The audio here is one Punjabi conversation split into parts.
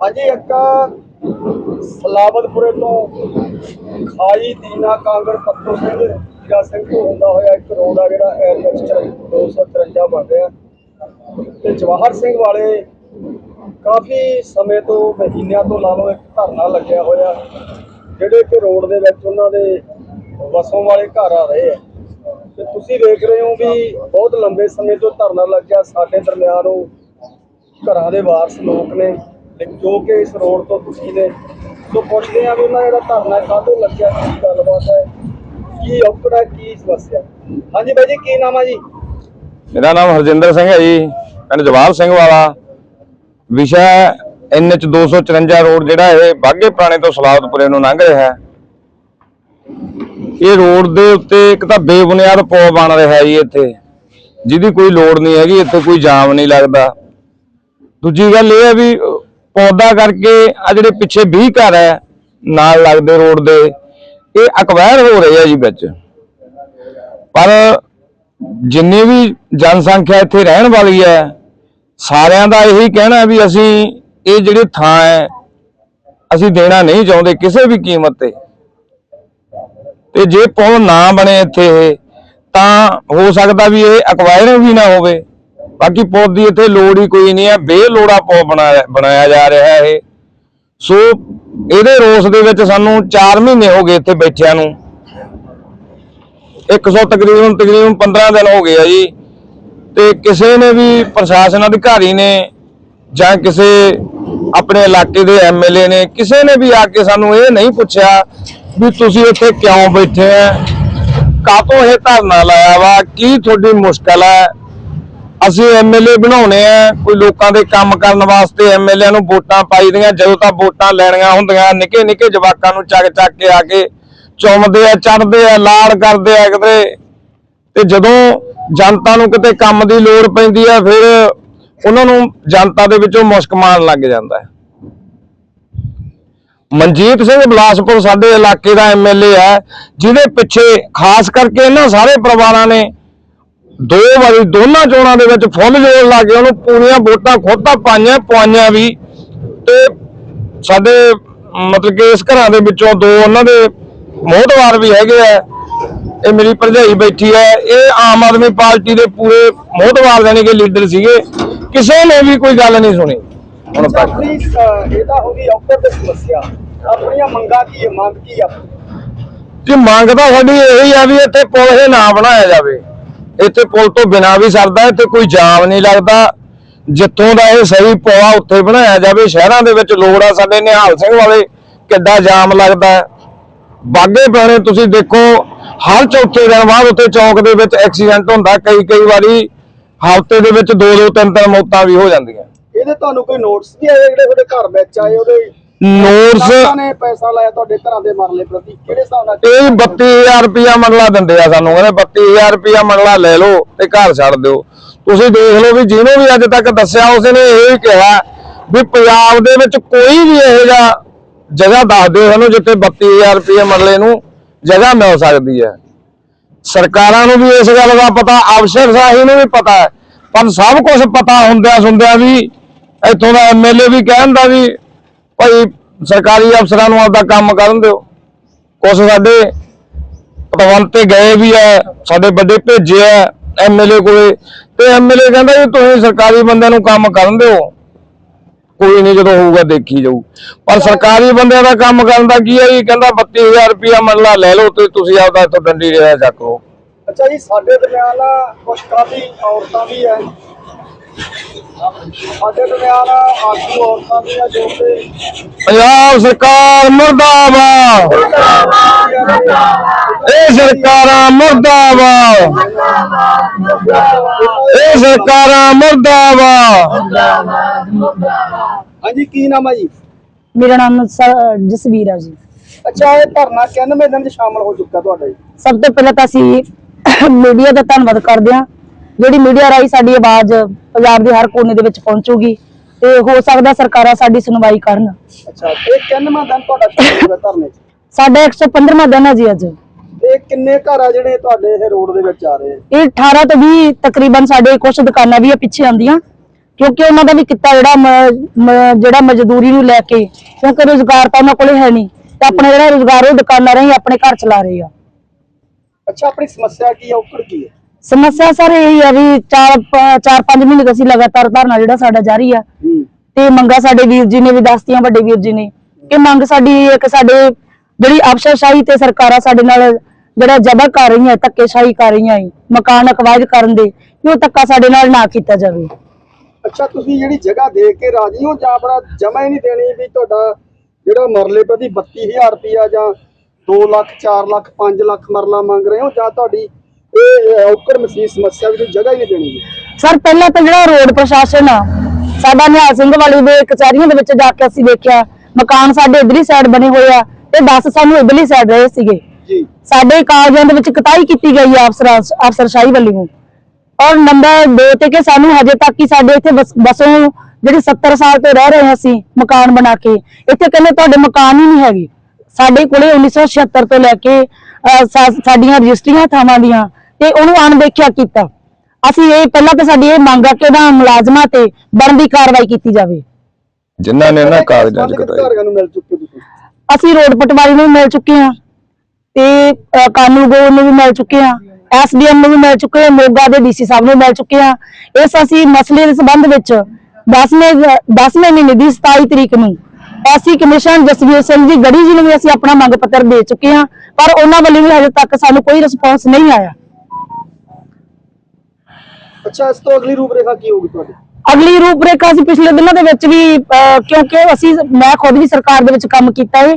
ਹਾਂਜੀ ਇੱਕ ਸਲਾਬਤਪੁਰੇ ਤੋਂ ਖਾਈ ਦੀਨਾ ਕਾਂਗੜ ਪੱਤੋ ਸਿੰਘ ਜੀਰਾ ਸਿੰਘ ਤੋਂ ਹੁੰਦਾ ਹੋਇਆ ਇੱਕ ਰੋਡ ਆ ਜਿਹੜਾ ਐਨਐਚ 253 ਬਣ ਰਿਹਾ। ਤੇ ਜਵਾਹਰ ਸਿੰਘ ਵਾਲੇ ਕਾਫੀ ਸਮੇਂ ਤੋਂ, ਮਹੀਨਿਆਂ ਤੋਂ ਲਾ ਲਓ ਇੱਕ ਧਰਨਾ ਲੱਗਿਆ ਹੋਇਆ, ਜਿਹੜੇ ਕਿ ਰੋਡ ਦੇ ਵਿੱਚ ਉਹਨਾਂ ਦੇ ਵਸੋਂ ਵਾਲੇ ਘਰ ਆ ਰਹੇ ਆ। ਤੇ ਤੁਸੀਂ ਵੇਖ ਰਹੇ ਹੋ ਵੀ ਬਹੁਤ ਲੰਬੇ ਸਮੇਂ ਤੋਂ ਧਰਨਾ ਲੱਗਿਆ, ਸਾਡੇ ਦਰਮਿਆਨ ਉਹ ਘਰਾਂ ਦੇ ਵਾਰਸ ਲੋਕ ਨੇ। ਜੋ ਕਿ ਇਸ ਰੋਡ ਤੋਂ ਦੁਖੀ ਨੇ ਸੋ ਪੁੱਛਦੇ ਆ ਵੀ ਉਹਨਾਂ ਜਿਹੜਾ ਧਰਨਾ ਕਾਹਦੋਂ ਲੱਗਿਆ, ਕੀ ਗੱਲਬਾਤ ਹੈ, ਕੀ ਔਕੜਾ ਕੀ ਸਮੱਸਿਆ ਹਾਂਜੀ ਬਾਈ ਜੀ, ਕੀ ਨਾਮ ਆ ਜੀ? ਮੇਰਾ ਨਾਮ ਹਰਜਿੰਦਰ ਸਿੰਘ ਹੈ ਜੀ, ਪਿੰਡ ਜਵਾਲ ਸਿੰਘ ਵਾਲਾ। ਵਿਸ਼ਾ ਐਨਐਚ 254 ਰੋਡ ਜਿਹੜਾ ਇਹ ਬਾਗੇ ਪੁਰਾਣੇ ਤੋਂ ਸਲਾਵਤਪੁਰੇ ਨੂੰ ਲੰਘ ਰਿਹਾ ਹੈ। ਇਹ ਰੋਡ ਦੇ ਉੱਤੇ ਇੱਕ ਤਾਂ ਬੇਬੁਨਿਆਦ ਪੁਲ ਬਣ ਰਿਹਾ ਜੀ ਇੱਥੇ। ਜਿਹਦੀ ਕੋਈ ਲੋੜ ਨਹੀਂ ਹੈਗੀ, ਇੱਥੇ ਕੋਈ ਜਾਮ ਨਹੀਂ ਲੱਗਦਾ। ਦੂਜੀ ਗੱਲ ਇਹ ਹੈ ਵੀ ਪੌਦਾ ਕਰਕੇ ਆ ਜਿਹੜੇ ਪਿੱਛੇ 20 ਘਰ ਹੈ ਨਾਲ ਲੱਗਦੇ ਰੋਡ ਦੇ ਇਹ ਅਕਵਾਇਰ ਹੋ ਰਹੇ ਆ ਜੀ ਵਿੱਚ। ਪਰ ਜਿੰਨੀ ਵੀ ਜਨਸੰਖਿਆ ਇੱਥੇ ਰਹਿਣ ਵਾਲੀ ਹੈ ਸਾਰਿਆਂ ਦਾ ਇਹੀ ਕਹਿਣਾ ਵੀ ਅਸੀਂ ਇਹ ਜਿਹੜੀ ਥਾਂ ਹੈ ਅਸੀਂ ਦੇਣਾ ਨਹੀਂ ਚਾਹੁੰਦੇ ਕਿਸੇ ਵੀ ਕੀਮਤ ਤੇ। ਤੇ ਜੇ ਪੁਲ ਨਾ ਬਣੇ ਇੱਥੇ ਇਹ, ਤਾਂ ਹੋ ਸਕਦਾ ਵੀ ਇਹ ਅਕਵਾਇਰ ਵੀ ਨਾ ਹੋਵੇ। ਬਾਕੀ ਪੁੱਤ ਦੀ ਇੱਥੇ ਲੋੜ ਹੀ ਕੋਈ ਨਹੀਂ ਹੈ, ਬੇਲੋੜਾ ਪੁਲ ਬਣਾਇਆ ਬਣਾਇਆ ਜਾ ਰਿਹਾ ਹੈ ਇਹ। ਸੋ ਇਹਦੇ ਰੋਸ ਦੇ ਵਿੱਚ ਸਾਨੂੰ 4 ਮਹੀਨੇ ਹੋ ਗਏ ਇੱਥੇ ਬੈਠਿਆਂ ਨੂੰ। 100 ਤਕਰੀਬਨ ਤਕਰੀਬਨ 15 ਦਿਨ ਹੋ ਗਏ ਆ ਜੀ। ਤੇ ਕਿਸੇ ਨੇ ਵੀ ਪ੍ਰਸ਼ਾਸਨ ਅਧਿਕਾਰੀ ਨੇ ਜਾਂ ਕਿਸੇ ਆਪਣੇ ਇਲਾਕੇ ਦੇ ਐਮਐਲਏ ਨੇ, ਕਿਸੇ ਨੇ ਵੀ ਆ ਕੇ ਸਾਨੂੰ ਇਹ ਨਹੀਂ ਪੁੱਛਿਆ ਵੀ ਤੁਸੀਂ ਇੱਥੇ ਕਿਉਂ ਬੈਠੇ ਆ, ਕਾਹਤੋਂ ਇਹ ਧਰਨਾ ਲਾਇਆ ਵਾ, ਕੀ ਤੁਹਾਡੀ ਮੁਸ਼ਕਲ ਹੈ ਅਸੀਂ ਐਮਐਲਏ ਬਣਾਉਣੇ ਆ, ਕੋਈ ਲੋਕਾਂ ਦੇ ਕੰਮ ਕਰਨ ਵਾਸਤੇ ਐਮਐਲਏ ਨੂੰ ਵੋਟਾਂ ਪਾਈਦੀਆਂ ਜਦੋਂ ਤਾਂ ਵੋਟਾਂ ਲੈਣੀਆਂ ਹੁੰਦੀਆਂ, ਨਿੱਕੇ ਨਿੱਕੇ ਜਵਾਕਾਂ ਨੂੰ ਚੱਕ ਚੱਕ ਕੇ ਆ ਕੇ ਚੁੰਮਦੇ ਆ ਚੜਦੇ ਆ ਲਾੜ ਕਰਦੇ ਆ ਕਿਤੇ। ਤੇ ਜਦੋਂ ਜਨਤਾ ਨੂੰ ਕਿਤੇ ਕੰਮ ਦੀ ਲੋੜ ਪੈਂਦੀ ਆ, ਫਿਰ ਉਹਨਾਂ ਨੂੰ ਜਨਤਾ ਦੇ ਵਿੱਚੋਂ ਮੁਸ਼ਕ ਮਾਰਨ ਲੱਗ ਜਾਂਦਾ ਹੈ। ਮਨਜੀਤ ਸਿੰਘ ਬਲਾਸਪੁਰ ਸਾਡੇ ਇਲਾਕੇ ਦਾ ਐਮਐਲਏ ਹੈ, ਜਿਹਦੇ ਪਿੱਛੇ ਖਾਸ ਕਰਕੇ ਇਹਨਾਂ ਸਾਰੇ ਪਰਿਵਾਰਾਂ ਨੇ ਦੋ ਵਾਰੀ ਦੋਨਾਂ ਚੋਣਾਂ ਦੇ ਵਿੱਚ ਫੁੱਲ ਜੋੜ ਲਾ ਕੇ ਉਹਨੂੰ ਪੂਰੀਆਂ ਵੋਟਾਂ ਖੁਦ ਤਾਂ ਪਾਈਆਂ ਪਵਾਈਆਂ ਵੀ। ਤੇ ਸਾਡੇ ਮਤਲਬ ਕਿ ਇਸ ਘਰਾਂ ਦੇ ਵਿੱਚੋਂ ਦੋ ਉਹਨਾਂ ਦੇ ਮੋਹਤਵਾਰ ਵੀ ਹੈਗੇ ਆ। ਇਹ ਮੇਰੀ ਭਰਜਾਈ ਬੈਠੀ ਹੈ। ਇਹ ਆਮ ਆਦਮੀ ਪਾਰਟੀ ਦੇ ਪੂਰੇ ਮੋਹਤਵਾਰ ਜਾਨੀ ਕਿ ਲੀਡਰ ਸੀਗੇ। ਕਿਸੇ ਨੇ ਵੀ ਕੋਈ ਗੱਲ ਨਹੀਂ ਸੁਣੀ। ਹੁਣ ਤੱਕ। ਆਪਣੀ ਅਹ, ਇਹ ਤਾਂ ਹੋ ਗਈ ਔਕੜ ਤੇ ਸਮੱਸਿਆ। ਆਪਣੀਆਂ ਮੰਗਾਂ ਕੀ ਮੰਗ ਕੀ ਆ ਜੀ ਮੰਗ ਤਾਂ ਸਾਡੀ ਇਹੀ ਆ ਵੀ ਇੱਥੇ ਪੁਲ ਇਹ ਨਾ ਬਣਾਇਆ ਜਾਵੇ। ਇੱਥੇ ਪੁਲ ਤੋਂ ਬਿਨਾਂ ਵੀ ਸਰਦਾ, ਇੱਥੇ ਕੋਈ ਜਾਮ ਨਹੀਂ ਲੱਗਦਾ। ਜਿੱਥੋਂ ਦਾ ਇਹ ਸਹੀ ਪੁਲ ਉੱਥੇ ਬਣਾਇਆ ਜਾਵੇ, ਸ਼ਹਿਰਾਂ ਦੇ ਵਿੱਚ ਲੋੜ ਆ ਸਾਡੇ ਨਿਹਾਲ ਸਿੰਘ ਵਾਲੇ, ਕਿੱਡਾ ਜਾਮ ਲੱਗਦਾ। ਬਾਗੇ ਪੁਰਾਣੇ ਤੁਸੀਂ ਦੇਖੋ, ਹਰ ਚੌਥੇ ਦਿਨ ਬਾਅਦ ਉੱਥੇ ਚੌਕ ਦੇ ਵਿੱਚ ਐਕਸੀਡੈਂਟ ਹੁੰਦਾ, ਕਈ ਕਈ ਵਾਰੀ ਹਫ਼ਤੇ ਦੇ ਵਿੱਚ ਦੋ ਦੋ ਤਿੰਨ ਤਿੰਨ ਮੌਤਾਂ ਵੀ ਹੋ ਜਾਂਦੀਆਂ। ਇਹਦੇ ਤੁਹਾਨੂੰ ਕੋਈ ਨੋਟਿਸ ਵੀ ਆਏ ਜਿਹੜੇ ਤੁਹਾਡੇ ਘਰ ਵਿੱਚ ਆਏ ਉਹਦੇ? ਨੋਟਸ ਲੋਕਾਂ ਨੇ ਪੈਸਾ ਲਾਇਆ ਤੁਹਾਡੇ ਘਰਾਂ ਦੇ ਮਰਲੇ ਪ੍ਰਤੀ। ਕਿਹੜੇ ਹਿਸਾਬ ਨਾਲ ਇਹ 32000 ਰੁਪਇਆ ਮੰਡਲਾ ਦਿੰਦੇ ਆ ਸਾਨੂੰ ਕਹਿੰਦੇ 32000 ਰੁਪਇਆ ਮੰਡਲਾ ਲੈ ਲਓ ਤੇ ਘਰ ਛੱਡ ਦਿਓ। ਤੁਸੀਂ ਦੇਖ ਲਓ ਵੀ ਜਿਹਨੂੰ ਵੀ ਅੱਜ ਤੱਕ ਦੱਸਿਆ ਉਸਨੇ ਇਹ ਹੀ ਕਿਹਾ ਵੀ ਪੰਜਾਬ ਦੇ ਵਿੱਚ ਕੋਈ ਵੀ ਇਹੋ ਜਿਹਾ ਜਗ੍ਹਾ ਦੱਸ ਦਿਓ ਸਾਨੂੰ ਜਿੱਥੇ 32000 ਰੁਪਇਆ ਮੰਡਲੇ ਨੂੰ ਜਗ੍ਹਾ ਮਿਲ ਸਕਦੀ ਹੈ। ਸਰਕਾਰਾਂ ਨੂੰ ਵੀ ਇਸ ਗੱਲ ਦਾ ਪਤਾ ਅਫਸਰਸ਼ਾਹੀ ਨੂੰ ਵੀ ਪਤਾ ਹੈ। ਪਰ ਸਭ ਕੁਝ ਪਤਾ ਹੁੰਦਿਆਂ ਸੁਣਦਿਆਂ ਵੀ ਇੱਥੋਂ ਦਾ ਐਮਐਲਏ ਵੀ ਕਹਿੰਦਾ ਵੀ ਭਾਈ ਸਰਕਾਰੀ ਅਫਸਰਾਂ ਨੂੰ ਆਪਦਾ ਕੰਮ ਕਰਨ ਦਿਓ। ਕੁਛ ਸਾਡੇ ਪਤਵੰਤੇ ਗਏ ਵੀ ਆ, ਸਾਡੇ ਵੱਡੇ ਭੇਜੇ ਆ ਐਮਐਲਏ ਕੋਲੇ। ਤੇ ਐਮਐਲਏ ਕਹਿੰਦਾ ਜੀ ਤੁਸੀਂ ਸਰਕਾਰੀ ਬੰਦਿਆਂ ਨੂੰ ਕੰਮ ਕਰਨ ਦਿਓ। ਕੋਈ ਨਹੀਂ ਜਦੋਂ ਹੋਊਗਾ ਦੇਖੀ ਜਾਊ। ਪਰ ਸਰਕਾਰੀ ਬੰਦਿਆਂ ਦਾ ਕੰਮ ਕਰਨ ਦਾ ਕੀ ਹੈ ਜੀ? ਕਹਿੰਦਾ 32000 ਰੁਪਇਆ ਮੰਨਲਾ ਲੈ ਲਓ ਤੇ ਤੁਸੀਂ ਆਪਦਾ ਇੱਥੋਂ ਡੰਡੀ ਰਿਹਾ ਚੱਕ ਲਓ। ਅੱਛਾ ਜੀ, ਸਾਡੇ ਦਰਮਿਆਨ ਕੁਝ ਕਾਫੀ ਔਰਤਾਂ ਵੀ ਹੈ ਸਾਡੇ ਦਰਮਿਆਨ ਆਗੂ ਔਰਤਾਂ ਵੀ ਆ ਜੋ ਕਿ ਪੰਜਾਬ ਸਰਕਾਰ ਮੁਰਦਾਬਾਦ। ਇਹ ਸਰਕਾਰਾਂ ਮੁਰਦਾਬਾਦ। ਇਹ ਸਰਕਾਰਾਂ ਮੁਰਦਾਬਾਦ। ਹਾਂਜੀ ਕੀ ਨਾਮ ਹੈ ਜੀ? ਮੇਰਾ ਨਾਮ ਸ- ਜਸਵੀਰ ਹੈ ਜੀ। ਅੱਛਾ ਇਹ ਧਰਨਾ ਕਿੰਨਵੇਂ ਦਿਨ ਚ ਸ਼ਾਮਲ ਹੋ ਚੁੱਕਾ ਤੁਹਾਡਾ ਜੀ? ਸਭ ਤੋਂ ਪਹਿਲਾਂ ਤਾਂ ਅਸੀਂ ਮੀਡੀਆ ਦਾ ਧੰਨਵਾਦ ਕਰਦੇ ਹਾਂ। ਜਿਹੜੀ ਮੀਡੀਆ ਰਾਹੀਂ ਸਾਡੀ ਆਵਾਜ਼ ਪੰਜਾਬ ਦੇ ਹਰ ਕੋਨੇ ਦੇ ਵਿੱਚ ਪਹੁੰਚੂਗੀ ਤੇ ਹੋ ਸਕਦਾ ਸਰਕਾਰਾਂ ਸਾਡੀ ਸੁਣਵਾਈ ਕਰਨ। ਅੱਛਾ ਇਹ ਕਿੰਨਵਾਂ ਦਿਨ ਤੁਹਾਡਾ ਹੋਇਆ ਧਰਨੇ ਚ? ਸਾਡਾ 115ਵਾਂ ਦਿਨ ਹੈ ਜੀ ਅੱਜ। ਇਹ ਕਿੰਨੇ ਘਰ ਆ ਜਿਹੜੇ ਤੁਹਾਡੇ ਇਹ ਰੋਡ ਦੇ ਵਿੱਚ ਆ ਰਹੇ ਆ? ਇਹ 18 ਤੋਂ 20 ਤਕਰੀਬਨ ਸਾਡੇ ਕੁਝ ਦੁਕਾਨਾਂ ਵੀ ਆ ਪਿੱਛੇ ਆਂਦੀਆਂ ਕਿਉਂਕਿ ਉਹਨਾਂ ਦਾ ਵੀ ਕਿੱਤਾ ਜਿਹੜਾ ਮ- ਮ- ਜਿਹੜਾ ਮਜ਼ਦੂਰੀ ਨੂੰ ਲੈ ਕੇ ਕਿਉਂਕਿ ਰੋਜ਼ਗਾਰ ਤਾਂ ਉਹਨਾਂ ਕੋਲੇ ਹੈ ਨਹੀਂ ਤੇ ਆਪਣਾ ਜਿਹੜਾ ਰੋਜ਼ਗਾਰ ਉਹ ਦੁਕਾਨਾਂ ਰਾਹੀਂ ਆਪਣੇ ਘਰ ਚਲਾ ਰਹੇ ਆ। ਅੱਛਾ ਆਪਣੀ ਸਮੱਸਿਆ ਕੀ ਹੈ ਔਕੜ ਕੀ ਹੈ ਸਮੱਸਿਆ ਸਰ ਇਹ ਆ ਵੀ ਚਾਰ ਪ- ਚਾਰ ਪੰਜ ਮਹੀਨੇ ਤੋਂ ਅਸੀਂ ਲਗਾਤਾਰ ਧਰਨਾ ਜਿਹੜਾ ਸਾਡਾ ਜਾਰੀ ਆ। ਹੂੰ। ਤੇ ਮੰਗਾ ਸਾਡੇ ਵੀਰ ਜੀ ਨੇ ਵੀ ਦੱਸਤੀਆਂ ਵੱਡੇ ਵੀਰ ਜੀ ਨੇ। ਕਿ ਮੰਗ ਸਾਡੀ ਇੱਕ ਸਾਡੇ ਜਿਹੜੀ ਅਫਸਰਸ਼ਾਹੀ ਤੇ ਸਰਕਾਰਾਂ ਸਾਡੇ ਨਾਲ ਜਿਹੜਾ ਜਬਰ ਕਰ ਰਹੀਆਂ ਧੱਕੇਸ਼ਾਹੀ ਕਰ ਰਹੀਆਂ ਮਕਾਨ ਅਕਵਾਇਰ ਕਰਨ ਦੇ ਕਿ ਉਹ ਧੱਕਾ ਸਾਡੇ ਨਾਲ ਨਾ ਕੀਤਾ ਜਾਵੇ। ਅੱਛਾ ਤੁਸੀਂ ਜਿਹੜੀ ਜਗ੍ਹਾ ਦੇ ਕੇ ਰਾਜੀ ਹੋ ਜਾਂ ਆਪਣਾ ਜਮਾ ਹੀ ਨਹੀਂ ਦੇਣੀ ਵੀ ਤੁਹਾਡਾ ਜਿਹੜਾ ਮਰਲੇ ਪ੍ਰਤੀ 32000 ਰੁਪਇਆ ਜਾਂ 2 ਲੱਖ 4 ਲੱਖ 5 ਲੱਖ ਮਰਲਾ ਮੰਗ ਰਹੇ ਹੋ ਜਾਂ ਤੁਹਾਡੀ ਇਹ ਅਹ, ਔਕੜ ਮਸੀਹ ਸਮੱਸਿਆ ਵੀ ਤੁਸੀਂ ਜਗ੍ਹਾ ਹੀ ਨਹੀਂ ਦੇਣੀ ਗੀ। ਸਰ ਪਹਿਲਾਂ ਤਾਂ ਜਿਹੜਾ ਰੋਡ ਪ੍ਰਸ਼ਾਸਨ ਆ ਸਾਡਾ ਨਿਹਾਲ ਸਿੰਘ ਵਾਲੀ ਦੇ ਕਚਹਿਰੀਆਂ ਦੇ ਵਿੱਚ ਜਾ ਕੇ ਅਸੀਂ ਵੇਖਿਆ ਮਕਾਨ ਸਾਡੇ ਇਧਰਲੀ ਸਾਈਡ ਬਣੇ ਹੋਏ ਆ ਤੇ 10 ਸਾਨੂੰ ਇਧਰਲੀ ਸਾਈਡ ਰਹੇ ਸੀਗੇ। ਜੀ। ਸਾਡੇ ਕਾਗਜ਼ਾਂ ਦੇ ਵਿੱਚ ਕਟਾਈ ਕੀਤੀ ਗਈ ਆ ਅਫਸਰ ਅਫਸਰਸ਼ਾਹੀ ਵੱਲੋਂ। ਔਰ ਨੰਬਰ 2 ਤੇ ਕਿ ਸਾਨੂੰ ਹਜੇ ਤੱਕ ਹੀ ਸਾਡੇ ਇੱਥੇ ਬਸ ਜਿਹੜੇ 70 ਸਾਲ ਤੋਂ ਰਹਿ ਰਹੇ ਹਾਂ ਅਸੀਂ ਮਕਾਨ ਬਣਾ ਕੇ ਇੱਥੇ ਕਹਿੰਦੇ ਤੁਹਾਡੇ ਮਕਾਨ ਹੀ ਨਹੀਂ ਹੈਗੇ। ਸਾਡੇ ਕੋਲੇ 1976 ਤੋਂ ਲੈ ਕੇ ਸਾਡੀਆਂ ਰਜਿਸਟਰੀਆਂ ਥਾਵਾਂ ਦੀਆਂ ਤੇ ਉਹਨੂੰ ਅਣਦੇਖਿਆ ਕੀਤਾ। ਅਸੀਂ ਇਹ ਪਹਿਲਾਂ ਤਾਂ ਸਾਡੀ ਇਹ ਮੰਗ ਆ ਕਿ ਉਹਦਾ ਮੁਲਾਜ਼ਮਾਂ ਤੇ ਬਣਦੀ ਕਾਰਵਾਈ ਕੀਤੀ ਜਾਵੇ। ਜਿਨ੍ਹਾਂ ਨੇ ਨਾ ਕਾਗਜ਼ਾਂ ਚ ਕਟਾਈ। ਨੂੰ ਮਿਲ ਚੁੱਕੇ ਤੁਸੀਂ? ਅਸੀਂ ਰੋਡ ਪਟਵਾਰੀ ਨੂੰ ਮਿਲ ਚੁੱਕੇ ਹਾਂ ਤੇ ਅਹ, ਕਾਨੂੰਗੋ ਨੂੰ ਵੀ ਮਿਲ ਚੁੱਕੇ ਹਾਂ ਐਸਡੀਐਮ ਨੂੰ ਵੀ ਮਿਲ ਚੁੱਕੇ ਹਾਂ ਮੋਗਾ ਦੇ ਡੀਸੀ ਸਾਹਿਬ ਨੂੰ ਮਿਲ ਚੁੱਕੇ ਹਾਂ। ਇਸ ਅਸੀਂ ਮਸਲੇ ਦੇ ਸੰਬੰਧ ਵਿੱਚ 10ਵੇਂ 10ਵੇਂ ਮਹੀਨੇ ਦੀ 27 ਤਰੀਕ ਨੂੰ ਐਸੀ ਕਮਿਸ਼ਨ ਜਸਵੀਰ ਸਿੰਘ ਜੀ ਗੜੀ ਜੀ ਨੂੰ ਵੀ ਅਸੀਂ ਆਪਣਾ ਮੰਗ ਪੱਤਰ ਦੇ ਚੁੱਕੇ ਹਾਂ ਪਰ ਉਹਨਾਂ ਵੱਲੋਂ ਵੀ ਹਜੇ ਤੱਕ ਸਾਨੂੰ ਕੋਈ ਰਿਸਪੌਂਸ ਨਹੀਂ ਆਇਆ। ਅੱਛਾ ਇਸ ਤੋਂ ਅਗਲੀ ਰੂਪਰੇਖਾ ਕੀ ਹੋਊਗੀ ਤੁਹਾਡੀ? ਅਗਲੀ ਰੂਪਰੇਖਾ ਅਸੀਂ ਪਿਛਲੇ ਦਿਨਾਂ ਦੇ ਵਿੱਚ ਵੀ ਅਹ, ਕਿਉਂਕਿ ਅਸੀਂ ਮੈਂ ਖੁਦ ਵੀ ਸਰਕਾਰ ਦੇ ਵਿੱਚ ਕੰਮ ਕੀਤਾ ਹੈ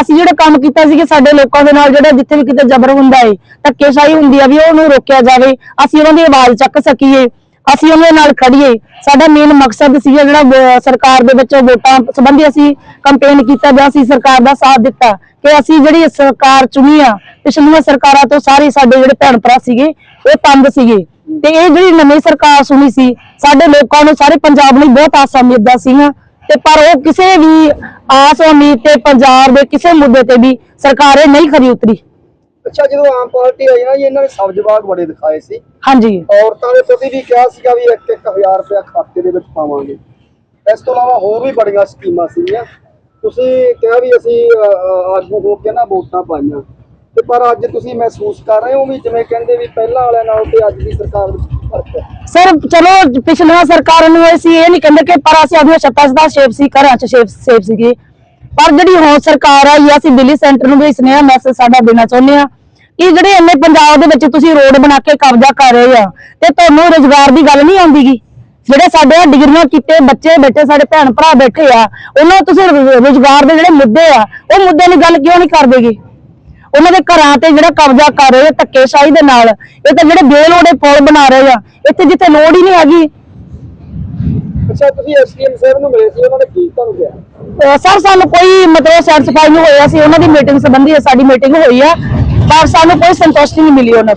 ਅਸੀਂ ਜਿਹੜਾ ਕੰਮ ਕੀਤਾ ਸੀ ਕਿ ਸਾਡੇ ਲੋਕਾਂ ਦੇ ਨਾਲ ਜਿਹੜਾ ਜਿੱਥੇ ਵੀ ਕਿਤੇ ਜ਼ਬਰ ਹੁੰਦਾ ਹੈ ਧੱਕੇਸ਼ਾਹੀ ਹੁੰਦੀ ਆ ਵੀ ਉਹਨੂੰ ਰੋਕਿਆ ਜਾਵੇ। ਅਸੀਂ ਉਹਨਾਂ ਦੀ ਆਵਾਜ਼ ਚੱਕ ਸਕੀਏ। ਅਸੀਂ ਉਹਨਾਂ ਦੇ ਨਾਲ ਖੜੀਏ ਸਾਡਾ ਮੇਨ ਮਕਸਦ ਸੀ ਜਿਹੜਾ ਵੋ- ਸਰਕਾਰ ਦੇ ਵਿੱਚ ਵੋਟਾਂ ਸੰਬੰਧੀ ਅਸੀਂ ਕੈਂਪੇਨ ਕੀਤਾ ਜਾਂ ਅਸੀਂ ਸਰਕਾਰ ਦਾ ਸਾਥ ਦਿੱਤਾ ਕਿ ਅਸੀਂ ਜਿਹੜੀ ਸਰਕਾਰ ਚੁਣੀ ਆ ਪਿਛਲੀਆਂ ਸਰਕਾਰਾਂ ਤੋਂ ਸਾਰੇ ਸਾਡੇ ਜਿਹੜੇ ਭੈਣ ਭਰਾ ਸੀਗੇ ਉਹ ਤੰਗ ਸੀਗੇ। ਤੇ ਇਹ ਜਿਹੜੀ ਨਵੀਂ ਸਰਕਾਰ ਸੁਣੀ ਸੀ ਸਾਡੇ ਲੋਕਾਂ ਨੂੰ ਸਾਰੇ ਪੰਜਾਬ ਲਈ ਬਹੁਤ ਆਸਾਂ ਉਮੀਦਾਂ ਸੀਗੀਆਂ ਤੇ ਪਰ ਉਹ ਕਿਸੇ ਵੀ ਆਸ ਉਮੀਦ ਤੇ ਪੰਜਾਬ ਦੇ ਕਿਸੇ ਮੁੱਦੇ ਤੇ ਵੀ ਸਰਕਾਰ ਇਹ ਨਹੀਂ ਖਰੀ ਉਤਰੀ। ਅੱਛਾ ਜਦੋਂ ਆਮ ਪਾਰਟੀ ਆਈ ਨਾ ਜੀ ਇਹਨਾਂ ਨੇ ਸਬਜ਼ ਬਾਗ ਬੜੇ ਦਿਖਾਏ ਸੀ। ਹਾਂਜੀ। ਔਰਤਾਂ ਦੇ ਪ੍ਰਤੀ ਵੀ ਕਿਹਾ ਸੀਗਾ ਵੀ 1-1000 ਰੁਪਇਆ ਖਾਤੇ ਦੇ ਵਿੱਚ ਪਾਵਾਂਗੇ। ਇਸ ਤੋਂ ਇਲਾਵਾ ਹੋਰ ਵੀ ਬੜੀਆਂ ਸਕੀਮਾਂ ਸੀਗੀਆਂ। ਤੁਸੀਂ ਕਿਹਾ ਵੀ ਅਸੀਂ ਆਗੂ ਹੋ ਕੇ ਨਾ ਵੋਟਾਂ ਪਾਈਆਂ। ਤੇ ਪਰ ਅੱਜ ਤੁਸੀਂ ਮਹਿਸੂਸ ਕਰ ਰਹੇ ਹੋ ਵੀ ਜਿਵੇਂ ਕਹਿੰਦੇ ਵੀ ਪਹਿਲਾਂ ਵਾਲਿਆਂ ਨਾਲੋਂ ਤੇ ਅੱਜ ਦੀ ਸਰਕਾਰ ਵਿੱਚ ਫ਼ਰਕ ਹੈ? ਸਰ, ਚਲੋ, ਪਿਛਲੀਆਂ ਸਰਕਾਰਾਂ ਨੂੰ ਅਸੀਂ ਇਹ ਨਹੀਂ ਕਹਿੰਦੇ ਕਿ ਪਰ ਅਸੀਂ ਆਪਣੀਆਂ ਛੱਤਾਂ ਦਾ ਸ਼ੇਪ ਸੀ, ਘਰਾਂ 'ਚ ਸ਼ੇਪ ਸੇਫ ਸੀਗੇ। ਪਰ ਜਿਹੜੀ ਹੁਣ ਸਰਕਾਰ ਆਈ ਆ, ਅਸੀਂ ਦਿੱਲੀ ਸੈਂਟਰ ਨੂੰ ਵੀ ਸੁਨੇਹਾ ਮੈਸੇਜ ਸਾਡਾ ਦੇਣਾ ਚਾਹੁੰਦੇ ਆ ਕਿ ਜਿਹੜੇ ਇੰਨੇ ਪੰਜਾਬ ਦੇ ਵਿੱਚ ਤੁਸੀਂ ਰੋਡ ਬਣਾ ਕੇ ਕਬਜ਼ਾ ਕਰ ਰਹੇ ਆ, ਤੇ ਤੁਹਾਨੂੰ ਰੋਜ਼ਗਾਰ ਦੀ ਗੱਲ ਨਹੀਂ ਆਉਂਦੀਗੀ ਜਿਹੜੇ ਸਾਡੇ ਡਿਗਰੀਆਂ ਕੀਤੇ ਬੱਚੇ ਬੈਠੇ, ਸਾਡੇ ਭੈਣ ਭਰਾ ਬੈਠੇ ਆ, ਉਹਨਾਂ ਤੁਸੀਂ ਰੋ- ਰੋਜ਼ਗਾਰ ਦੇ ਜਿਹੜੇ ਮੁੱਦੇ ਆ, ਉਹ ਮੁੱਦਿਆਂ ਦੀ ਗੱਲ ਕਿਉਂ ਨਹੀਂ ਕਰਦੇਗੇ ਉਹਨਾਂ ਦੇ ਘਰਾਂ ਤੇ ਜਿਹੜਾ ਕਬਜ਼ਾ ਕਰ ਰਹੇ ਆ ਧੱਕੇਸ਼ਾਹੀ ਦੇ ਨਾਲ ਇਹ ਤਾਂ ਜਿਹੜੇ ਬੇਲੋੜੇ ਪੁਲ ਬਣਾ ਰਹੇ ਆ ਇੱਥੇ ਜਿੱਥੇ ਲੋੜ ਹੀ ਨਹੀਂ ਹੈਗੀ। ਅੱਛਾ ਤੁਸੀਂ ਐਸਡੀਐਮ ਸਾਹਿਬ ਨੂੰ ਮਿਲੇ ਸੀ ਉਹਨਾਂ ਨੇ ਕੀ ਤੁਹਾਨੂੰ ਕਿਹਾ? ਅਹ ਸਰ ਸਾਨੂੰ ਕੋਈ ਮਤਲਬ ਸੈਟੀਸਫਾਈ ਨਹੀਂ ਹੋਇਆ ਸੀ ਉਹਨਾਂ ਦੀ ਮੀਟਿੰਗ ਸੰਬੰਧੀ ਸਾਡੀ ਮੀਟਿੰਗ ਹੋਈ ਆ ਪਰ ਸਾਨੂੰ ਕੋਈ ਸੰਤੁਸ਼ਟੀ ਨਹੀਂ ਮਿਲੀ ਉਹਨਾਂ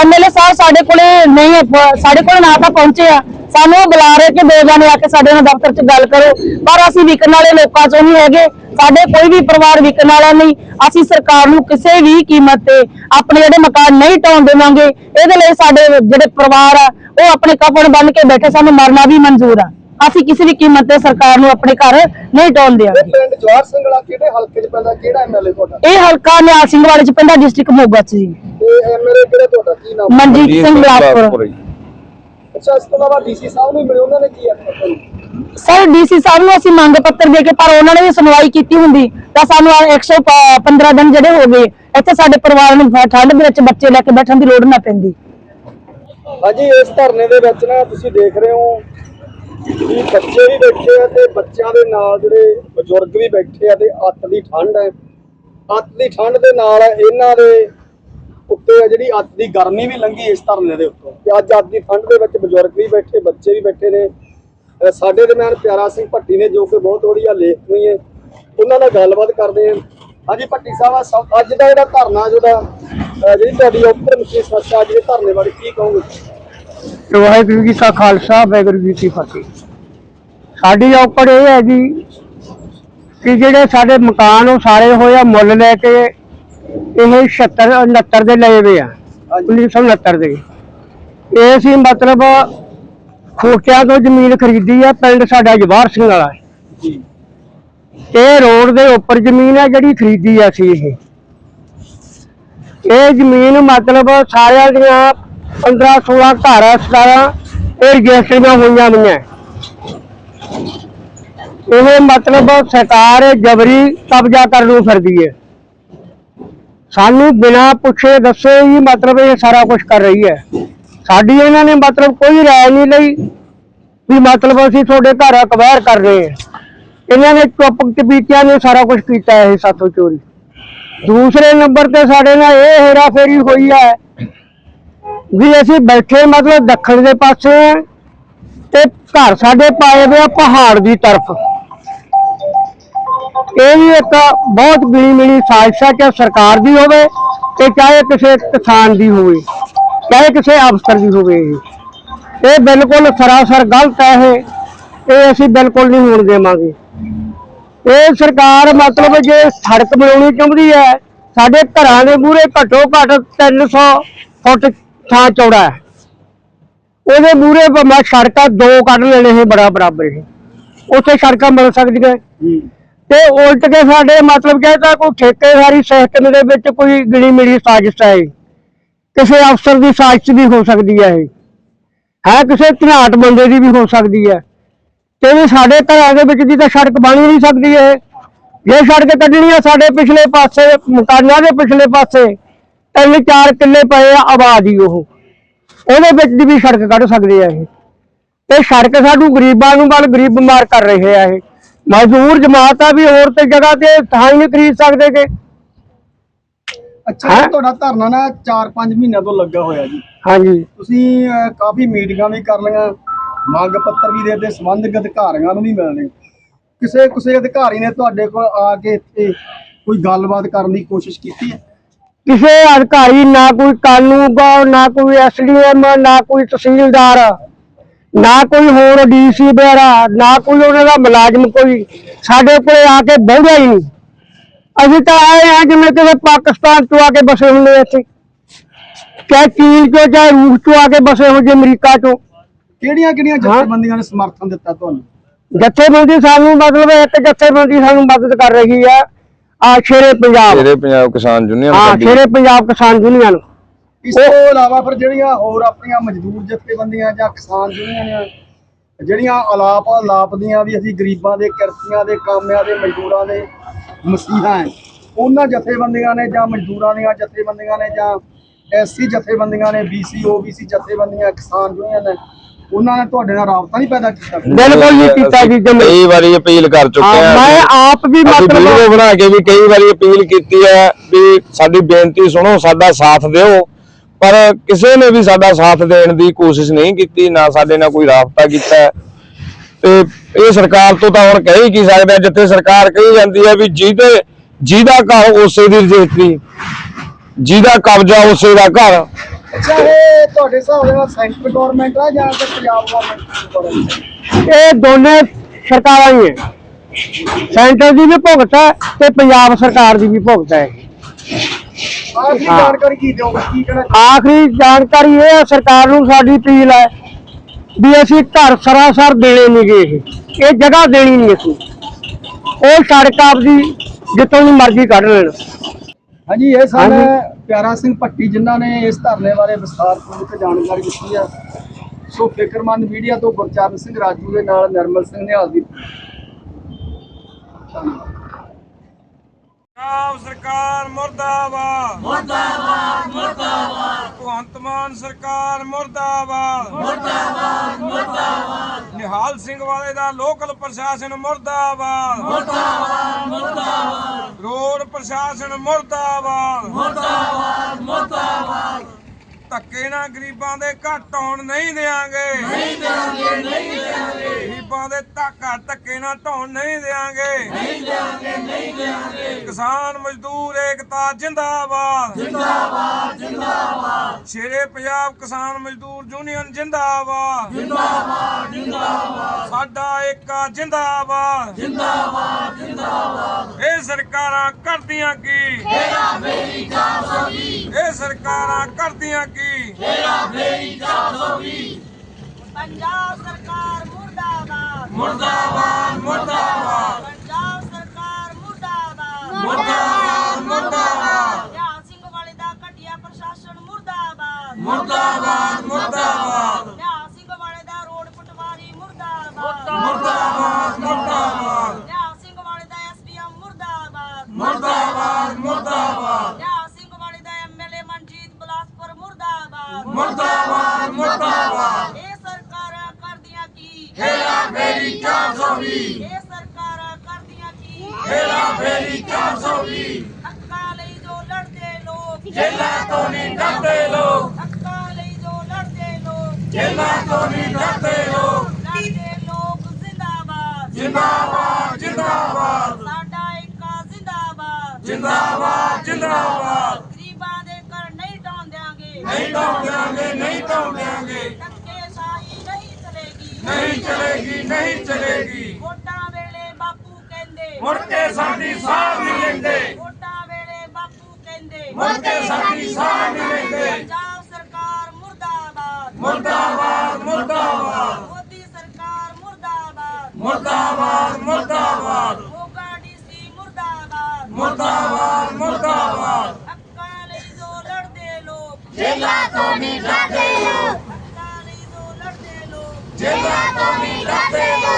ਐਮਐਲਏ ਸਾਹਿਬ ਸਾਡੇ ਕੋਲੇ ਨਹੀਂ ਹੈ, ਪ- ਸਾਡੇ ਕੋਲ ਨਾ ਤਾਂ ਪਹੁੰਚੇ ਆ ਸਾਨੂੰ ਉਹ ਬੁਲਾ ਰਹੇ ਕਿ ਦੋ ਜਾਣੇ ਆ ਕੇ ਸਾਡੇ ਨਾਲ ਦਫ਼ਤਰ 'ਚ ਗੱਲ ਕਰੋ। ਪਰ ਅਸੀਂ ਵਿਕਣ ਵਾਲੇ ਲੋਕਾਂ 'ਚੋਂ ਨਹੀਂ ਹੈਗੇ। ਸਾਡੇ ਕੋਈ ਵੀ ਪਰਿਵਾਰ ਵਿਕਣ ਵਾਲਾ ਨਹੀਂ। ਅਸੀਂ ਸਰਕਾਰ ਨੂੰ ਕਿਸੇ ਵੀ ਕੀਮਤ ਤੇ ਆਪਣੇ ਜਿਹੜੇ ਮਕਾਨ ਨਹੀਂ ਢਾਉਣ ਦੇਵਾਂਗੇ ਇਹਦੇ ਲਈ ਸਾਡੇ ਜਿਹੜੇ ਪਰਿਵਾਰ ਆ ਉਹ ਆਪਣੇ ਕਫਨ ਬੰਨ ਕੇ ਬੈਠੇ ਸਾਨੂੰ ਮਰਨਾ ਵੀ ਮਨਜ਼ੂਰ ਆ। ਅਸੀਂ ਕਿਸੇ ਵੀ ਕੀਮਤ ਤੇ ਸਰਕਾਰ ਨੂੰ ਆਪਣੇ ਘਰ ਨਹੀਂ ਢਾਉਣ ਇਹ ਦੇਵਾਂਗੇ। ਪਿੰਡ ਜਵਾਹਰ ਸਿੰਘ ਵਾਲਾ ਕਿਹੜੇ ਹਲਕੇ 'ਚ ਪੈਂਦਾ? ਕਿਹੜਾ ਐਮਐਲਏ ਤੁਹਾਡਾ? ਇਹ ਹਲਕਾ ਨਿਹਾਲ ਸਿੰਘ ਵਾਲੇ 'ਚ ਪੈਂਦਾ ਡਿਸਟ੍ਰਿਕਟ ਮੋਗਾ 'ਚ ਜੀ। ਤੇ ਐਮਐਲਏ ਕਿਹੜਾ ਤੁਹਾਡਾ? ਕੀ ਨਾਮ ਮਨਜੀਤ ਸਿੰਘ ਬਲਾਸਪੁਰ। ਅੱਛਾ ਇਸ ਤੋਂ ਇਲਾਵਾ ਡੀਸੀ ਸਾਹਿਬ ਨੂੰ ਮਿਲੇ ਉਹਨਾਂ ਨੇ ਕੀ ਆਖਿਆ? ਤੁਹਾਨੂੰ ਸਰ ਡੀਸੀ ਸਾਹਿਬ ਨੂੰ ਅਸੀਂ ਮੰਗ ਪੱਤਰ ਦੇ ਕੇ ਪਰ ਉਹਨਾਂ ਨੇ ਵੀ ਸੁਣਵਾਈ ਕੀਤੀ ਹੁੰਦੀ ਤਾਂ ਸਾਨੂੰ ਆਹ 115 ਦਿਨ ਜਿਹੜੇ ਹੋ ਗਏ ਇੱਥੇ ਸਾਡੇ ਪਰਿਵਾਰ ਨੂੰ ਠੰਡ ਦੇ ਵਿੱਚ ਬੱਚੇ ਲੈ ਕੇ ਬੈਠਣ ਦੀ ਲੋੜ ਨਾ ਪੈਂਦੀ। ਹਾਂਜੀ ਇਸ ਧਰਨੇ ਦੇ ਵਿੱਚ ਨਾ ਤੁਸੀਂ ਦੇਖ ਰਹੇ ਹੋ ਵੀ ਬੱਚੇ ਵੀ ਬੈਠੇ ਆ ਤੇ ਬੱਚਿਆਂ ਦੇ ਨਾਲ ਜਿਹੜੇ ਬਜ਼ੁਰਗ ਵੀ ਬੈਠੇ ਆ ਤੇ ਅੱਤ ਦੀ ਠੰਡ ਹੈ। ਅੱਤ ਦੀ ਠੰਡ ਦੇ ਨਾਲ ਇਹਨਾਂ ਦੇ ਉੱਤੇ ਜਿਹੜੀ ਅੱਤ ਦੀ ਗਰਮੀ ਵੀ ਲੰਘੀ ਇਸ ਧਰਨੇ ਦੇ ਉੱਤੋਂ। ਤੇ ਅੱਜ ਅੱਤ ਦੀ ਠੰਡ ਦੇ ਵਿੱਚ ਬਜ਼ੁਰਗ ਵੀ ਬੈਠੇ, ਬੱਚੇ ਵੀ ਬੈਠੇ ਨੇ। ਸਾਡੇ ਦਰਮਿਆਨ ਪਿਆਰਾ ਸਿੰਘ ਭੱਟੀ ਨੇ ਜੋ ਕਿ ਬਹੁਤ ਵਧੀਆ ਲੇਖਕ ਨੇ ਉਹਨਾਂ ਨਾਲ ਗੱਲਬਾਤ ਕਰਦੇ ਹਾਂ। ਹਾਂਜੀ ਭੱਟੀ ਸਾਹਿਬ ਅੱਜ ਦਾ ਜਿਹੜਾ ਧਰਨਾ ਜਿਹੜਾ ਜਿਹੜੀ ਤੁਹਾਡੀ ਉੱਪਰ ਮੁਖੀ ਸਮੱਸਿਆ ਅੱਜ ਦੇ ਧਰਨੇ ਬਾਰੇ ਕੀ ਕਹੋਗੇ? ਵਾਹਿਗੁਰੂ ਜੀ ਕਾ ਖਾਲਸਾ, ਵਾਹਿਗੁਰੂ ਜੀ ਕੀ ਫਤਿਹ। ਸਾਡੀ ਔਕੜ ਇਹ ਹੈ ਜੀ ਕਿ ਜਿਹੜੇ ਸਾਡੇ ਮਕਾਨ ਉਹ ਸਾਰੇ ਹੋਏ ਆ ਮੁੱਲ ਲੈ ਕੇ ਇਹ 76 69 ਦੇ ਲਏ ਵੇ ਆ ਹਾਂਜੀ। 1969 ਦੇ। ਇਹ ਸੀ ਮਤਲਬ ਖੋਟਿਆਂ ਤੋਂ ਜ਼ਮੀਨ ਖਰੀਦੀ ਹੈ ਪਿੰਡ ਸਾਡਾ ਜਵਾਹਰ ਸਿੰਘ ਵਾਲਾ। ਜੀ। ਇਹ ਰੋਡ ਦੇ ਉੱਪਰ ਜ਼ਮੀਨ ਹੈ ਜਿਹੜੀ ਖਰੀਦੀ ਹੈ ਅਸੀਂ ਇਹ। ਇਹ ਜ਼ਮੀਨ ਮਤਲਬ ਸਾਰਿਆਂ ਦੀਆਂ 15 16 ਘਰ 17 ਇਹ ਰਜਿਸਟਰੀਆਂ ਹੋਈਆਂ ਹੋਈਆਂ। ਇਹ ਮਤਲਬ ਸਰਕਾਰ ਜਬਰੀ ਕਬਜ਼ਾ ਕਰਨ ਨੂੰ ਫਿਰਦੀ ਹੈ। ਸਾਨੂੰ ਬਿਨਾਂ ਪੁੱਛੇ ਦੱਸੇ ਹੀ ਮਤਲਬ ਇਹ ਸਾਰਾ ਕੁਝ ਕਰ ਰਹੀ ਹੈ। ਸਾਡੀ ਇਹਨਾਂ ਨੇ ਮਤਲਬ ਕੋਈ ਰਾਏ ਨਹੀਂ ਲਈ ਵੀ ਮਤਲਬ ਅਸੀਂ ਤੁਹਾਡੇ ਘਰ ਅਕਵਾਇਰ ਕਰ ਰਹੇ ਹਾਂ। ਇਹਨਾਂ ਨੇ ਚੁੱਪ ਚਪੀਤਿਆਂ ਨੇ ਸਾਰਾ ਕੁਝ ਕੀਤਾ ਇਹ ਸਾਥੋਂ ਚੋਰੀ। ਦੂਸਰੇ ਨੰਬਰ ਤੇ ਸਾਡੇ ਨਾਲ ਇਹ ਹੇਰਾ ਫੇਰੀ ਹੋਈ ਹੈ ਵੀ ਅਸੀਂ ਬੈਠੇ ਮਤਲਬ ਦੱਖਣ ਦੇ ਪਾਸੇ ਤੇ ਘਰ ਸਾਡੇ ਪਾਏ ਹੋਏ ਆ ਪਹਾੜ ਦੀ ਤਰਫ। ਇਹ ਵੀ ਇੱਕ ਬਹੁਤ ਮਿਲੀ ਮਿਲੀ ਸਾਜ਼ਿਸ਼ ਹੈ ਚਾਹੇ ਸਰਕਾਰ ਦੀ ਹੋਵੇ ਤੇ ਚਾਹੇ ਕਿਸੇ ਕਿਸਾਨ ਦੀ ਹੋਵੇ, ਚਾਹੇ ਕਿਸੇ ਅਫਸਰ ਦੀ ਹੋਵੇ ਇਹ। ਬਿਲਕੁਲ ਸਰਾਸਰ ਗਲਤ ਹੈ ਇਹ। ਇਹ ਅਸੀਂ ਬਿਲਕੁਲ ਨਹੀਂ ਹੋਣ ਦੇਵਾਂਗੇ। ਇਹ ਸਰਕਾਰ ਮਤਲਬ ਜੇ ਸੜਕ ਬਣਾਉਣੀ ਚਾਹੁੰਦੀ ਹੈ, ਸਾਡੇ ਘਰਾਂ ਦੇ ਮੂਹਰੇ ਘੱਟੋ ਘੱਟ 300 ਫੁੱਟ ਥਾਂ ਚੌੜਾ ਹੈ। ਉਹਦੇ ਮੂਹਰੇ ਮੈਂ ਸੜਕਾਂ ਦੋ ਕੱਢ ਲੈਣੇ ਇਹ ਬੜਾ ਬਰਾਬਰ ਹੀ। ਉੱਥੇ ਸੜਕਾਂ ਮਿਲ ਸਕਦੀਆਂ। ਤੇ ਉਲਟ ਕੇ ਸਾਡੇ ਮਤਲਬ ਕਹਿੰਦਾ ਕੋਈ ਠੇਕੇਦਾਰੀ ਸਿਸਟਮ ਦੇ ਵਿੱਚ ਕੋਈ ਗਿਣੀ ਮਿਲੀ ਸਾਜ਼ਿਸ਼ ਹੈ ਕਿਸੇ ਅਫਸਰ ਦੀ ਸਾਜ਼ਿਸ਼ ਵੀ ਹੋ ਸਕਦੀ ਹੈ ਇਹ ਹੈ ਕਿਸੇ ਧਨਾਟ ਬੰਦੇ ਦੀ ਵੀ ਹੋ ਸਕਦੀ ਹੈ। ਤੇ ਵੀ ਸਾਡੇ ਘਰਾਂ ਦੇ ਵਿੱਚ ਦੀ ਤਾਂ ਸੜਕ ਬਣ ਨਹੀਂ ਸਕਦੀ ਇਹ। ਜੇ ਸੜਕ ਕੱਢਣੀ ਆ ਸਾਡੇ ਪਿਛਲੇ ਪਾਸੇ, ਮਕਾਨਾਂ ਦੇ ਪਿਛਲੇ ਪਾਸੇ ਤਿੰਨ ਚਾਰ ਕਿੱਲੇ ਪਏ ਆ ਆਬਾਦੀ ਉਹ। ਉਹਦੇ ਵਿੱਚ ਦੀ ਵੀ ਸੜਕ ਕੱਢ ਸਕਦੇ ਆ ਇਹ। ਤੇ ਸੜਕ ਸਾਨੂੰ ਗਰੀਬਾਂ ਨੂੰ ਵੱਲ, ਗਰੀਬ ਬਿਮਾਰ ਕਰ ਰਹੇ ਆ ਇਹ। ਮਜ਼ਦੂਰ ਜਮਾਤ ਆ ਵੀ ਹੋਰ ਤੇ ਜਗ੍ਹਾ ਤੇ ਥਾਂ ਹੀ ਨਹੀਂ ਖਰੀਦ ਸਕਦੇ ਕਿ। ਅੱਛਾ ਹੈਂ? ਤੁਹਾਡਾ ਧਰਨਾ ਨਾ 4-5 ਮਹੀਨਿਆਂ ਤੋਂ ਲੱਗਾ ਹੋਇਆ ਜੀ। ਹਾਂਜੀ। ਤੁਸੀਂ ਅਹ, ਕਾਫੀ ਮੀਟਿੰਗਾਂ ਵੀ ਕਰ ਲਈਆਂ ਮੰਗ ਪੱਤਰ ਵੀ ਦੇ ਦਿੱਤੇ ਸੰਬੰਧਿਤ ਅਧਿਕਾਰੀਆਂ ਨੂੰ ਵੀ ਮਿਲਣੇ ਕਿਸੇ ਕਿਸੇ ਅਧਿਕਾਰੀ ਨੇ ਤੁਹਾਡੇ ਕੋਲ ਆ ਕੇ ਇੱਥੇ ਕੋਈ ਗੱਲਬਾਤ ਕਰਨ ਦੀ ਕੋਸ਼ਿਸ਼ ਕੀਤੀ ਹੈ? ਕਿਸੇ ਅਧਿਕਾਰੀ ਨਾ ਕੋਈ ਕਾਨੂੰਗੋ ਨਾ ਕੋਈ ਐਸਡੀਐਮ ਨਾ ਕੋਈ ਤਹਿਸੀਲਦਾਰ। ਨਾ ਕੋਈ ਹੋਰ ਡੀਸੀ ਵਗੈਰਾ ਨਾ ਕੋਈ ਉਹਨਾਂ ਦਾ ਮੁਲਾਜ਼ਮ ਕੋਈ ਸਾਡੇ ਕੋਲੇ ਆ ਕੇ ਬਹਿੰਦਾ ਹੀ ਨਹੀਂ ਅਸੀਂ ਤਾਂ ਆਏ ਆ ਜਿਵੇਂ ਕਿਸੇ ਪਾਕਿਸਤਾਨ ਤੋਂ ਆ ਕੇ ਬਸੇ ਹੁੰਦੇ ਆ ਇੱਥੇ ਚਾਹੇ ਚੀਨ ਚੋਂ ਚਾਹੇ ਰੂਸ ਤੋਂ ਆ ਕੇ ਬਸੇ ਹੋ ਜੇ ਅਮਰੀਕਾ ਤੋਂ ਕਿਹੜੀਆਂ ਕਿਹੜੀਆਂ ਜਥੇਬੰਦੀਆਂ ਨੇ ਸਮਰਥਨ ਦਿੱਤਾ ਤੁਹਾਨੂੰ? ਜਥੇਬੰਦੀ ਸਾਨੂੰ ਮਤਲਬ ਇੱਕ ਜਥੇਬੰਦੀ ਸਾਨੂੰ ਮਦਦ ਕਰ ਰਹੀ ਆ ਆ ਸ਼ੇਰੇ ਪੰਜਾਬ। ਜਿਹੜੇ ਪੰਜਾਬ ਕਿਸਾਨ ਯੂਨੀਅਨ ਹਾਂ ਸ਼ੇਰੇ ਪੰਜਾਬ ਕਿਸਾਨ ਯੂਨੀਅਨ। ਇਸ ਤੋਂ ਇਲਾਵਾ ਫਿਰ ਜਿਹੜੀਆਂ ਹੋਰ ਆਪਣੀਆਂ ਮਜ਼ਦੂਰ ਜਥੇਬੰਦੀਆਂ ਜਾਂ ਕਿਸਾਨ ਯੂਨੀਅਨ ਜਿਹੜੀਆਂ ਅਲਾਪ ਅਲਾਪ ਦੀਆਂ ਵੀ ਅਸੀਂ ਗਰੀਬਾਂ ਦੇ ਕਿਰਤੀਆਂ ਦੇ ਕਾਮਿਆਂ ਦੇ ਮਜ਼ਦੂਰਾਂ ਦੇ ਮਸੀਹਾ ਹੈ ਉਹਨਾਂ ਜਥੇਬੰਦੀਆਂ ਨੇ ਜਾਂ ਮਜ਼ਦੂਰਾਂ ਦੀਆਂ ਜਥੇਬੰਦੀਆਂ ਨੇ ਜਾਂ ਐਸਸੀ ਜਥੇਬੰਦੀਆਂ ਨੇ ਬੀਸੀ ਓਬੀਸੀ ਜਥੇਬੰਦੀਆਂ ਕਿਸਾਨ ਯੂਨੀਅਨ ਨੇ ਉਹਨਾਂ ਨੇ ਤੁਹਾਡੇ ਨਾਲ ਰਾਬਤਾ ਨਹੀਂ ਪੈਦਾ ਕੀਤਾ? ਬਿਲਕੁਲ ਨਹੀਂ ਕੀਤਾ ਜੀ ਜਮੇ ਕਈ ਵਾਰੀ ਅਪੀਲ ਕਰ ਚੁੱਕੇ ਆ ਮੈਂ ਆਪ ਵੀ ਮਤਲਬ ਵੀਡੀਓ ਬਣਾ ਕੇ ਵੀ ਕਈ ਵਾਰੀ ਅਪੀਲ ਕੀਤੀ ਹੈ ਵੀ ਸਾਡੀ ਬੇਨਤੀ ਸੁਣੋ ਸਾਡਾ ਸਾਥ ਦਿਓ। ਪਰ ਕਿਸੇ ਨੇ ਵੀ ਸਾਡਾ ਸਾਥ ਦੇਣ ਦੀ ਕੋਸ਼ਿਸ਼ ਨਹੀਂ ਕੀਤੀ ਨਾ ਸਾਡੇ ਨਾਲ ਕੋਈ ਰਾਬਤਾ ਕੀਤਾ। ਤੇ ਇਹ ਸਰਕਾਰ ਤੋਂ ਤਾਂ ਹੁਣ ਕਹਿ ਹੀ ਕੀ ਸਕਦੇ ਆ ਜਿੱਥੇ ਸਰਕਾਰ ਕਹੀ ਜਾਂਦੀ ਹੈ ਵੀ ਜਿਹਦੇ ਜਿਹਦਾ ਘਰ ਉਸੇ ਦੀ ਰਜਿਸਟਰੀ ਜਿਹਦਾ ਕਬਜ਼ਾ ਉਸੇ ਦਾ ਘਰ। ਅੱਛਾ ਇਹ ਤੁਹਾਡੇ ਹਿਸਾਬ ਦੇ ਨਾਲ ਸੈਂਟਰ ਗਵਰਨਮੈਂਟ ਆ ਜਾਂ ਫਿਰ ਪੰਜਾਬ ਗਵਰਨਮੈਂਟ ਇਹ ਦੋਨੇ ਸਰਕਾਰਾਂ ਹੀ ਹੈ ਸੈਂਟਰ ਦੀ ਵੀ ਭੁਗਤ ਹੈ ਤੇ ਪੰਜਾਬ ਸਰਕਾਰ ਦੀ ਵੀ ਭੁਗਤ ਹੈ ਆਖਰੀ ਹਾਂ। ਜਾਣਕਾਰੀ ਕੀ ਦਿਓਗੇ? ਕੀ ਕਹਿਣਾ ਆਖਰੀ ਜਾਣਕਾਰੀ ਇਹ ਹੈ ਸਰਕਾਰ ਨੂੰ ਸਾਡੀ ਅਪੀਲ ਹੈ ਵੀ ਅਸੀਂ ਘਰ ਸਰਾਸਰ ਦੇਣੇ ਨਹੀਂਗੇ ਇਹ। ਇਹ ਜਗ੍ਹਾ ਦੇਣੀ ਨਹੀਂ ਅਸੀਂ। ਉਹ ਸੜਕ ਆਪਦੀ ਜਿੱਥੋਂ ਦੀ ਮਰਜ਼ੀ ਕੱਢ ਲੈਣ। ਹਾਂਜੀ ਇਹ ਸਨ। ਪਿਆਰਾ ਸਿੰਘ ਭੱਟੀ ਜਿਨ੍ਹਾਂ ਨੇ ਇਸ ਧਰਨੇ ਬਾਰੇ ਵਿਸਥਾਰਪੂਰਵਕ ਜਾਣਕਾਰੀ ਦਿੱਤੀ ਆ। ਸੋ ਫਿਕਰਮੰਦ ਮੀਡੀਆ ਤੋਂ ਗੁਰਚਰਨ ਸਿੰਘ ਰਾਜੂ ਦੇ ਨਾਲ ਨਿਰਮਲ ਸਿੰਘ ਨਿਹਾਲ ਦੀ ਪੰਜਾਬ ਸਰਕਾਰ ਮੁਰਦਾਬਾਦ। ਮੁਰਦਾਬਾਦ ਮੁਰਦਾਬਾਦ। ਭਗਵੰਤ ਮਾਨ ਸਰਕਾਰ ਮੁਰਦਾਬਾਦ। ਮੁਰਦਾਬਾਦ ਮੁਰਦਾਬਾਦ। ਨਿਹਾਲ ਸਿੰਘ ਵਾਲੇ ਦਾ ਲੋਕਲ ਪ੍ਰਸ਼ਾਸਨ ਮੁਰਦਾਬਾਦ। ਮੁਰਦਾਬਾਦ ਮੁਰਦਾਬਾਦ। ਰੋਡ ਪ੍ਰਸ਼ਾਸਨ ਮੁਰਦਾਬਾਦ। ਮੁਰਦਾਬਾਦ ਮੁਰਦਾਬਾਦ। ਧੱਕੇ ਨਾਲ ਗਰੀਬਾਂ ਦੇ ਘੱਟ ਹੋਣ ਨਹੀਂ ਦੇਾਂਗੇ ਨਹੀਂ ਦੇਾਂਗੇ ਨਹੀਂ ਦੇਾਂਗੇ ਗਰੀਬਾਂ ਦੇ ਧੱਕਾ ਧੱਕੇ ਨਾਲ ਢਾਉਣ ਨਹੀਂ ਦੇਾਂਗੇ ਕਿਸਾਨ ਮਜ਼ਦੂਰ ਏਕਤਾ ਜਿੰਦਾਬਾਦ। ਜਿੰਦਾਬਾਦ ਜਿੰਦਾਬਾਦ। ਸ਼ੇਰੇ ਪੰਜਾਬ ਕਿਸਾਨ ਮਜ਼ਦੂਰ ਯੂਨੀਅਨ ਜਿੰਦਾਬਾਦ। ਜਿੰਦਾਬਾਦ ਜਿੰਦਾਬਾਦ। ਸਾਡਾ ਏਕਾ ਜਿੰਦਾਬਾਦ। ਜਿੰਦਾਬਾਦ ਜਿੰਦਾਬਾਦ। ਇਹ ਸਰਕਾਰਾਂ ਕਰਦੀਆਂ ਕੀ? ਹੇਰਾ ਫੇਰੀ 420 ਇਹ ਸਰਕਾਰਾਂ ਕਰਦੀਆਂ ਕੀ? ਹੇਰਾ ਫੇਰੀ 420 ਪੰਜਾਬ ਸਰਕਾਰ ਮੁਰਦਾਬਾਦ। ਮੁਰਦਾਬਾਦ ਮੁਰਦਾਬਾਦ। ਪੰਜਾਬ ਸਰਕਾਰ ਮੁਰਦਾਬਾਦ। ਮੁਰਦਾਬਾਦ ਮੁਰਦਾਬਾਦ। ਨਿਹਾਲ ਸਿੰਘ ਵਾਲੇ ਦਾ ਘਟੀਆ ਪ੍ਰਸ਼ਾਸਨ ਮੁਰਦਾਬਾਦ। ਮੁਰਦਾਬਾਦ ਮੁਰਦਾਬਾਦ। ਨਿਹਾਲ ਸਿੰਘ ਵਾਲੇ ਦਾ ਰੋਡ ਪਟਵਾਰੀ ਮੁਰਦਾਬਾਦ। ਮੁਰਦਾਬਾਦ ਮੁਰਦਾਬਾਦ ਨਿਹਾਲ ਸਿੰਘ ਵਾਲੇ ਦਾ ਐਸਡੀਐਮ ਮੁਰਦਾਬਾਦ। ਮੁਰਦਾਬਾਦ ਮੁਰਦਾਬਾਦ। ਨਿਹਾਲ ਸਿੰਘ ਵਾਲੇ ਦਾ ਐਮਐਲਏ ਮਨਜੀਤ ਬਲਾਸਪੁਰ ਮੁਰਦਾਬਾਦ। ਮੁਰਦਾਬਾਦ ਮੁਰਦਾਬਾਦ ਇਹ ਸਰਕਾਰਾਂ ਕਰਦੀਆਂ ਕੀ ਹੇਰਾ ਫੇਰੀ 420 ਇਹ ਸਰਕਾਰਾਂ ਕਰਦੀਆਂ ਕੀ? ਹੇਰਾ ਫੇਰੀ 420 ਹੱਕਾਂ ਲਈ ਜੋ ਲੜਦੇ ਲੋਕ। ਜੇਲਾਂ ਤੋਂ ਨਹੀਂ ਡਰਦੇ ਲੋਕ। ਹੱਕਾਂ ਲਈ ਜੋ ਲੜਦੇ ਲੋਕ। ਜੇਲਾਂ ਤੋਂ ਨਹੀਂ ਡਰਦੇ ਲੋਕ। ਲੜਦੇ ਲੋਕ ਜ਼ਿੰਦਾਬਾਦ। ਜਿੰਦਾਬਾਦ ਜਿੰਦਾਬਾਦ। ਸਾਡਾ ਏਕਾ ਜ਼ਿੰਦਾਬਾਦ। ਜਿੰਦਾਬਾਦ ਜਿੰਦਾਬਾਦ। ਗਰੀਬਾਂ ਦੇ ਘਰ ਨਹੀਂ ਢਾਉਣ ਦਿਆਂਗੇ। ਨਹੀਂ ਟਾਉਂਦਿਆਂਗੇ ਨਹੀਂ ਚਲੇਗੀ ਨਹੀਂ ਚਲੇਗੀ ਨਹੀਂ ਚਲੇਗੀ ਵੋਟਾਂ ਵੇਲੇ ਬਾਪੂ ਕਹਿੰਦੇ ਮੁੜ ਕੇ ਸਾਡੀ ਸਾਹ ਨਹੀਂ ਲੈਂਦੇ ਵੋਟਾਂ ਵੇਲੇ ਬਾਪੂ ਕਹਿੰਦੇ ਮੁੜ ਕੇ ਸਾਡੀ ਸਾਹ ਨਹੀਂ ਲੈਂਦੇ ਪੰਜਾਬ ਸਰਕਾਰ ਮੁਰਦਾਬਾਦ ਮੁਰਦਾਬਾਦ ਮੁਰਦਾਬਾਦ ਮੋਦੀ ਸਰਕਾਰ ਮੁਰਦਾਬਾਦ ਮੁਰਦਾਬਾਦ ਮੁਰਦਾਬਾਦ ਮੋਗਾ ਡੀਸੀ ਮੁਰਦਾਬਾਦ ਮੁਰਦਾਬਾਦ ਮੁਰਦਾਬਾਦ ਹੱਕਾਂ ਲਈ ਜੋ ਲੜਦੇ ਲੋਕ ਜੇਲਾਂ ਤੋਂ ਨਹੀਂ ਡਰਦੇ ਲੋਕ ਹੱਕਾਂ ਲਈ ਜੋ ਲੜਦੇ ਲੋਕ ਜੇਲਾਂ ਤੋਂ ਨਹੀਂ ਡਰਦੇ ਲੋਕ